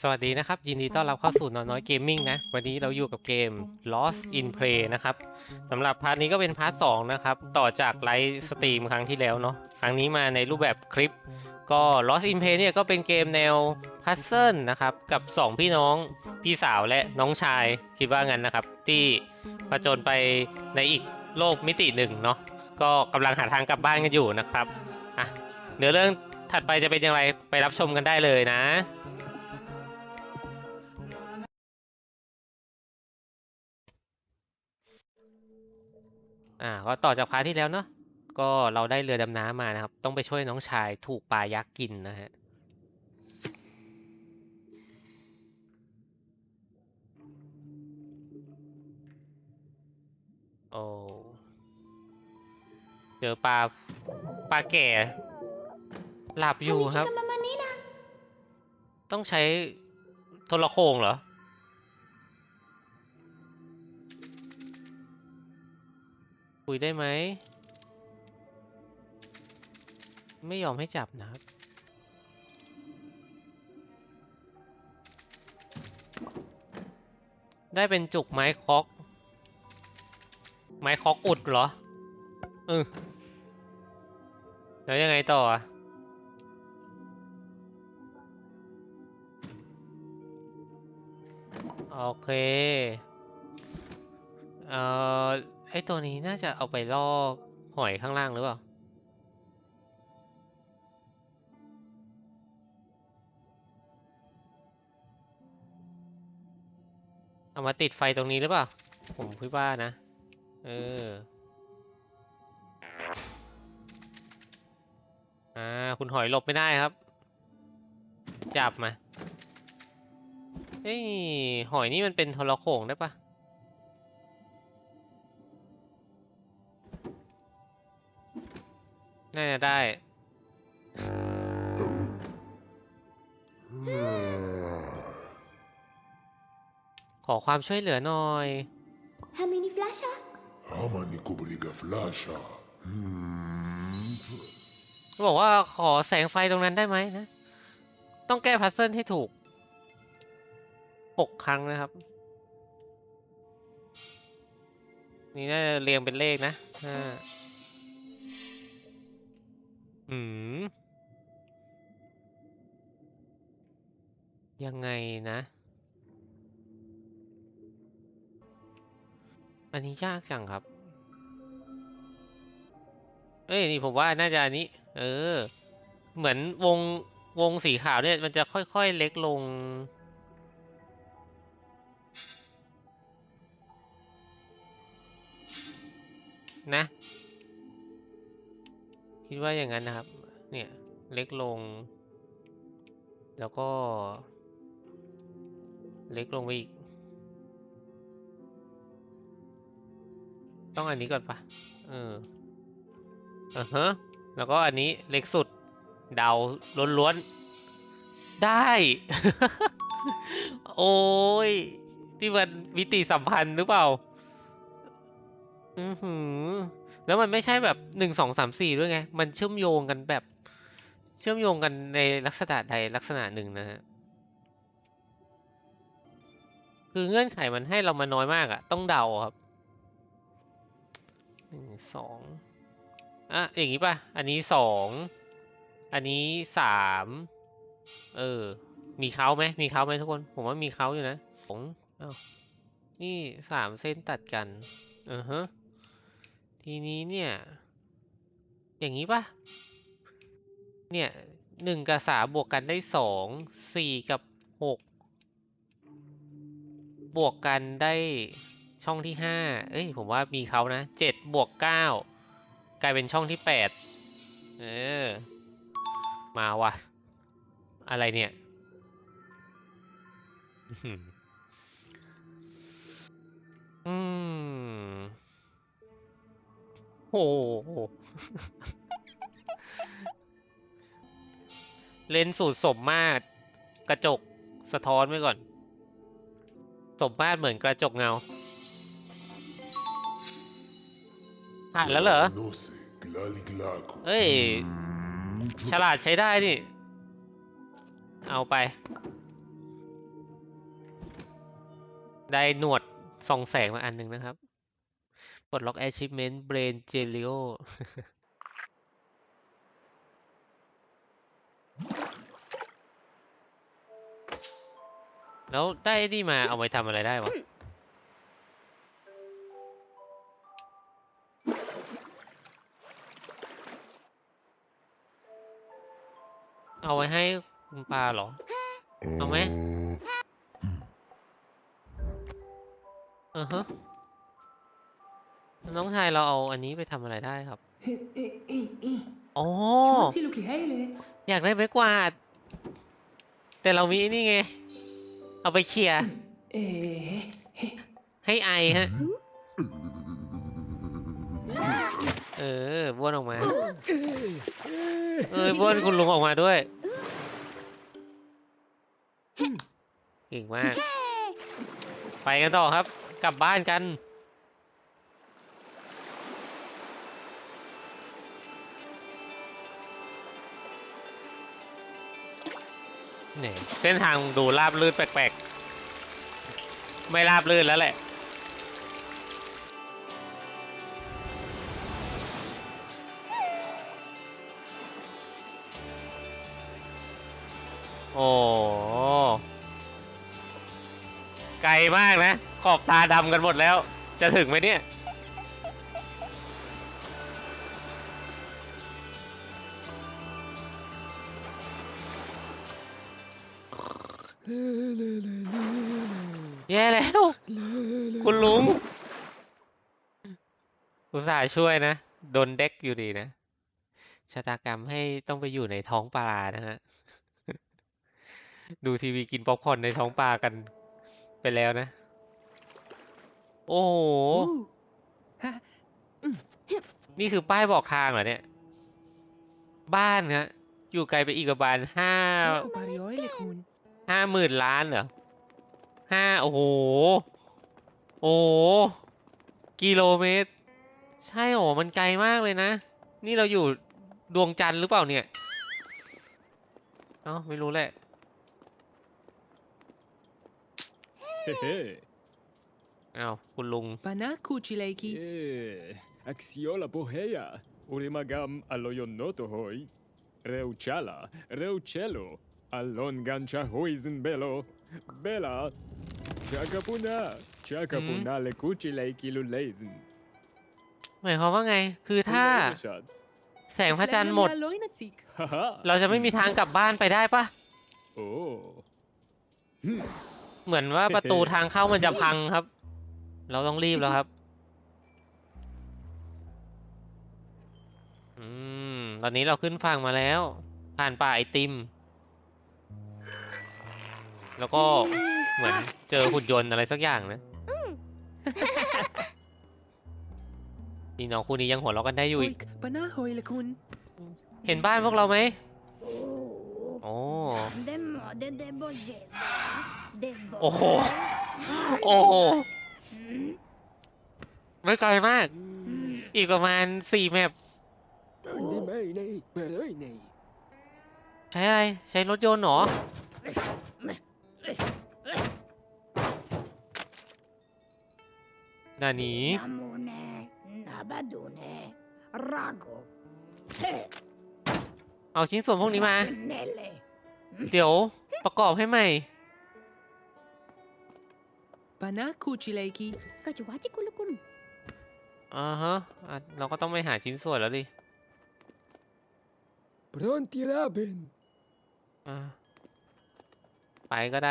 สวัสดีนะครับ ยินดีต้อนรับเข้าสู่นอนน้อยเกมมิ่งนะ วันนี้เราอยู่กับเกม Lost in Play นะครับสำหรับพาร์ทนี้ก็เป็นพาร์ทสองนะครับ ต่อจากไลฟ์สตรีมครั้งที่แล้วเนาะครั้งนี้มาในรูปแบบคลิป ก็ Lost in Play เนี่ยก็เป็นเกมแนวพัซเซิลนะครับ กับ 2 พี่น้องพี่สาวและน้องชายคิดว่างั้นนะครับ ที่ผจญไปในอีกโลกมิติหนึ่งเนาะก็กำลังหาทางกลับบ้านกันอยู่นะครับอะเนื้อเรื่องถัดไปจะเป็นอย่างไรไปรับชมกันได้เลยนะ อ่าก็ต่อจากพาร์ทที่แล้วเนาะก็เราได้เรือดำน้ำมานะครับ ต้องไปช่วยน้องชายถูกปลายักษ์กินนะฮะโอ้เจอปลาปลาแก่ หลับอยู่ครับ Kami Manila. ต้องใช้โทรโขงเหรอ คุยได้ไหม ไม่ยอมให้จับนะครับ ได้เป็นจุกไม้คอก ไม้คอกอุดเหรอ เออ แล้วยังไงต่ออะโอเค เอ่อ ไอตัวนี้น่าจะเอาไปล่อหอยข้างล่างหรือเปล่า เอามาติดไฟตรงนี้หรือเปล่า ผมคิดว่านะ เออ อ่า คุณหอยหลบไม่ได้ครับ จับมาเอ้ย หอยนี่มันเป็นทรโขงได้ปะ น่าจะได้ ขอความช่วยเหลือหน่อย Hamini Flasha. Hamani kubriga flasha. Hmm. เขาบอกว่าขอแสงไฟตรงนั้นได้ไหมนะ ต้องแก้พัซเซิลให้ถูกหกครั้งนะครับ นี่น่าจะเรียงเป็นเลขนะห้า อืม ยังไงนะ อันนี้ยากจังครับ เอ้ยนี่ผมว่าน่าจะอันนี้ เออ เหมือนวงวงสีขาวเนี่ย มันจะค่อยๆเล็กลง นะ คิดว่าอย่างนั้นนะครับ เนี่ยเล็กลง แล้วก็ เล็กลงไปอีก ต้องอันนี้ก่อนปะเอออือฮะ แล้วก็อันนี้เล็กสุด เดาล้วนๆ ได้ โอ้ย ที่มันมิติสัมพันธ์หรือเปล่า อือหือ แล้วมันไม่ใช่แบบหนึ่งสองสามสี่ด้วยไง มันเชื่อมโยงกันแบบ เชื่อมโยงกันในลักษณะใดลักษณะหนึ่งนะฮะ คือเงื่อนไขมันให้เรามาน้อยมากอะต้องเดาครับหนึ่งสองอะอย่างนี้ป่ะ อันนี้สองอันนี้สามเออ มีเขาไหมมีเขาไหมทุกคน ผมว่ามีเขาอยู่นะสองอ้าวนี่สามเส้นตัดกันอือฮะ ทีนี้เนี่ย อย่างนี้ป่ะเนี่ยหนึ่งกับสามบวกกันได้สองสี่กับหกบวกกันได้ช่องที่ห้าเอ้ยผมว่ามีเขานะเจ็ดบวกเก้ากลายเป็นช่องที่แปดเออ มาวะอะไรเนี่ย อื้ม ห เลนส์สูตรสมมาตร กระจกสะท้อนไว้ก่อน สมมาตรเหมือนกระจกเงาผ่านแล้วเหรอ Nose, glali glaku. เอ้ย Hmm. ฉลาดใช้ได้นี่ เอาไป ได้หนวดส่องแสงมาอันหนึ่งนะครับปล ดล็อก achievement brain jelio แล้วได้นี่มาเอาไปทำอะไรได้วะเอาไว้ให้คุณปลาเหรอ เอาไหมอือฮะ น้องชายเราเอาอันนี้ไปทำอะไรได้ครับ อ๋อ Schwarze Luki Heile. อยากได้ไม้กวาด แต่เรามีไอ้นี่ไง เอาไปเขี่ย Eh, ให้ไอฮะ เออบ้วนออกมา เออบ้วนคุณลุงออกมาด้วย เก่งมาก ไปกันต่อครับ กลับบ้านกัน นี่เส้นทางดูราบลื่นแปลกๆ ไม่ราบลื่นแล้วแหละ โอ้ ไกลมากนะ ขอบตาดำกันหมดแล้ว จะถึงไหมเนี่ย แย่แล้ว คุณลุงอุตส่าห์ช่วยนะ โดนเด็กอยู่ดีนะ ชะตากรรมให้ต้องไปอยู่ในท้องปลานะฮะ ดูทีวีกินป๊อปคอร์นในท้องปลากันไปแล้วนะ โอ้โห นี่คือป้ายบอกทางเหรอเนี่ย บ้านฮะ อยู่ไกลไปอีกประมาณห้า Schwarze Pari Heile kun. ห้าหมื่นล้านเหรอห้าโอ้โห โอ้โหกิโลเมตร ใช่โอ้มันไกลมากเลยนะ นี่เราอยู่ดวงจันทร์หรือเปล่าเนี่ย เอ้าไม่รู้แหละ Hehe. เอ้าคุณลุง Pana Kuchileiki. Eh, Axiola Bohea. Urimagam aloyonoto hoi. Reuchala, Reucelo. Alon gancha hoisen bello. Bella. Chacapuna. Chacapuna le cuchileiki luleisen. หมายความว่าไง คือถ้า Schatz. แสงพระจันทร์หมด Loinazik. Haha. เราจะไม่มีทางกลับบ้านไปได้ปะ Oh. เหมือนว่าประตูทางเข้ามันจะพังครับ เราต้องรีบแล้วครับ อืม ตอนนี้เราขึ้นฝั่งมาแล้ว ผ่านป่าไอติม แล้วก็เหมือนเจอหุ่นยนต์อะไรสักอย่างนะนี่น้องคู่นี้ยังหัวเราะกันได้อยู่อีก Oik, Pana Heile kun. เห็นบ้านพวกเราไหม Oh, โอ้ de mode de bogeva. De bo. โอ้โห โอ้โห ไม่ไกลมาก อีกประมาณสี่แมปใช้อะไร ใช้รถยนต์เหรอ นานี Namune, nabadune, rago. เอาชิ้นส่วนพวกนี้มา Nelle. เดี๋ยวประกอบให้ใหม่ Pana Kuchileiki. Kachuachi kulukun. อ่าฮะอะเราก็ต้องไปหาชิ้นส่วนแล้วดิ Pronti raben. อ่าไป ก็ได้